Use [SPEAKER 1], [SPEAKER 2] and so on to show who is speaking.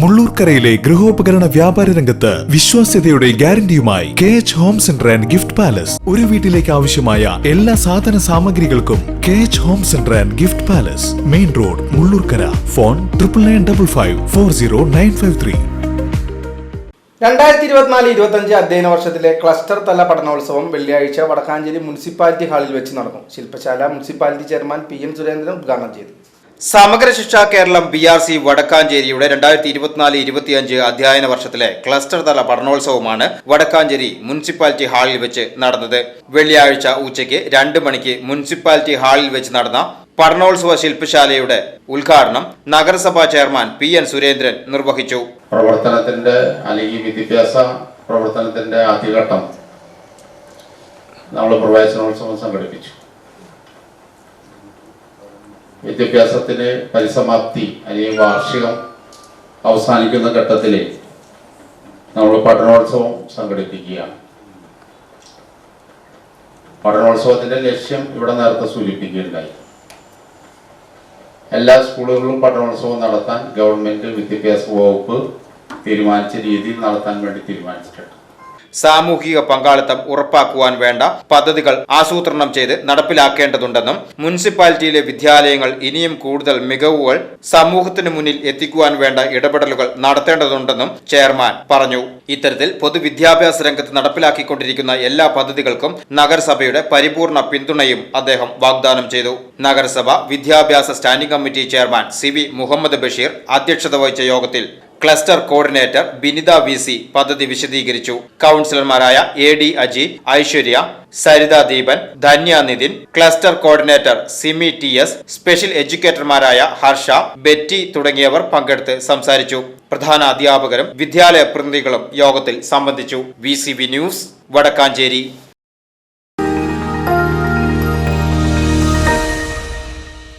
[SPEAKER 1] മുള്ളൂർക്കരയിലെ ഗൃഹോപകരണ വ്യാപാര രംഗത്ത് വിശ്വാസ്യതയുടെ ഗ്യാരണ്ടിയുമായി K H home centre and gift palace ഒരു വീട്ടിലേക്ക് ആവശ്യമായ എല്ലാ സാധന സാമഗ്രികൾക്കും K H home centre and gift palace main road Mullurkara. Phone triple nine double five four zero nine five three
[SPEAKER 2] രണ്ടായിരത്തി ഇരുപത്തിനാല് ഇരുപത്തഞ്ച് അധ്യയന വർഷത്തിലെ ക്ലസ്റ്റർ തല പഠനോത്സവം വെള്ളിയാഴ്ച വടക്കാഞ്ചേരി മുനിസിപ്പാലിറ്റി ഹാളിൽ വെച്ച് നടക്കും. ശില്പശാല municipality chairman P N Surendran ഉദ്ഘാടനം ചെയ്തു.
[SPEAKER 3] Samagra Shiksha Keralam B R C വടക്കാഞ്ചേരിയുടെ രണ്ടായിരത്തി ഇരുപത്തിനാല് ഇരുപത്തിയഞ്ച് അധ്യയന വർഷത്തിലെ ക്ലസ്റ്റർ തല പഠനോത്സവമാണ് വടക്കാഞ്ചേരി മുനിസിപ്പാലിറ്റി ഹാളിൽ വെച്ച് നടന്നത്. വെള്ളിയാഴ്ച ഉച്ചയ്ക്ക് രണ്ട് മണിക്ക് മുനിസിപ്പാലിറ്റി ഹാളിൽ വെച്ച് നടന്ന പഠനോത്സവ ശില്പശാലയുടെ ഉദ്ഘാടനം നഗരസഭാ ചെയർമാൻ പി എൻ സുരേന്ദ്രൻ നിർവഹിച്ചു.
[SPEAKER 4] പ്രവർത്തനത്തിന്റെ അല്ലെങ്കിൽ വിദ്യാഭ്യാസ പ്രവർത്തനത്തിന്റെ ആദ്യഘട്ടം നമ്മൾ പ്രവേശനോത്സവം സംഘടിപ്പിച്ചു. വിദ്യാഭ്യാസത്തിന് പരിസമാപ്തി അല്ലെങ്കിൽ വാർഷികം അവസാനിക്കുന്ന ഘട്ടത്തിൽ നമ്മൾ പഠനോത്സവം സംഘടിപ്പിക്കുക പഠനോത്സവത്തിന്റെ ലക്ഷ്യം ഇവിടെ നേരത്തെ സൂചിപ്പിക്കുകയുണ്ടായി. എല്ലാ സ്കൂളുകളിലും പഠനോത്സവം നടത്താൻ ഗവൺമെന്റ് വിദ്യാഭ്യാസ വകുപ്പ് തീരുമാനിച്ച രീതിയിൽ നടത്താൻ വേണ്ടി തീരുമാനിച്ചിട്ടുണ്ട്.
[SPEAKER 3] സാമൂഹിക പങ്കാളിത്തം ഉറപ്പാക്കുവാൻ വേണ്ട പദ്ധതികൾ ആസൂത്രണം ചെയ്ത് നടപ്പിലാക്കേണ്ടതുണ്ടെന്നും മുനിസിപ്പാലിറ്റിയിലെ വിദ്യാലയങ്ങൾ ഇനിയും കൂടുതൽ മികവുകൾ സമൂഹത്തിന് മുന്നിൽ എത്തിക്കുവാൻ വേണ്ട ഇടപെടലുകൾ നടത്തേണ്ടതുണ്ടെന്നും ചെയർമാൻ പറഞ്ഞു. ഇത്തരത്തിൽ പൊതുവിദ്യാഭ്യാസ രംഗത്ത് നടപ്പിലാക്കിക്കൊണ്ടിരിക്കുന്ന എല്ലാ പദ്ധതികൾക്കും നഗരസഭയുടെ പരിപൂർണ പിന്തുണയും അദ്ദേഹം വാഗ്ദാനം ചെയ്തു. നഗരസഭ വിദ്യാഭ്യാസ standing committee chairman C V Muhammad Basheer അധ്യക്ഷത വഹിച്ച യോഗത്തിൽ cluster coordinator Binitha V C പദ്ധതി വിശദീകരിച്ചു. കൗൺസിലർമാരായ A D Aji Aishwarya Saritha Deepan Dhanya Nithin cluster coordinator Simi T S special എഡ്യൂക്കേറ്റർമാരായ Harsha Betty തുടങ്ങിയവർ പങ്കെടുത്ത് സംസാരിച്ചു. പ്രധാന അധ്യാപകരും വിദ്യാലയ പ്രതിനിധികളും യോഗത്തിൽ സംബന്ധിച്ചു. V news Vadakkanchery.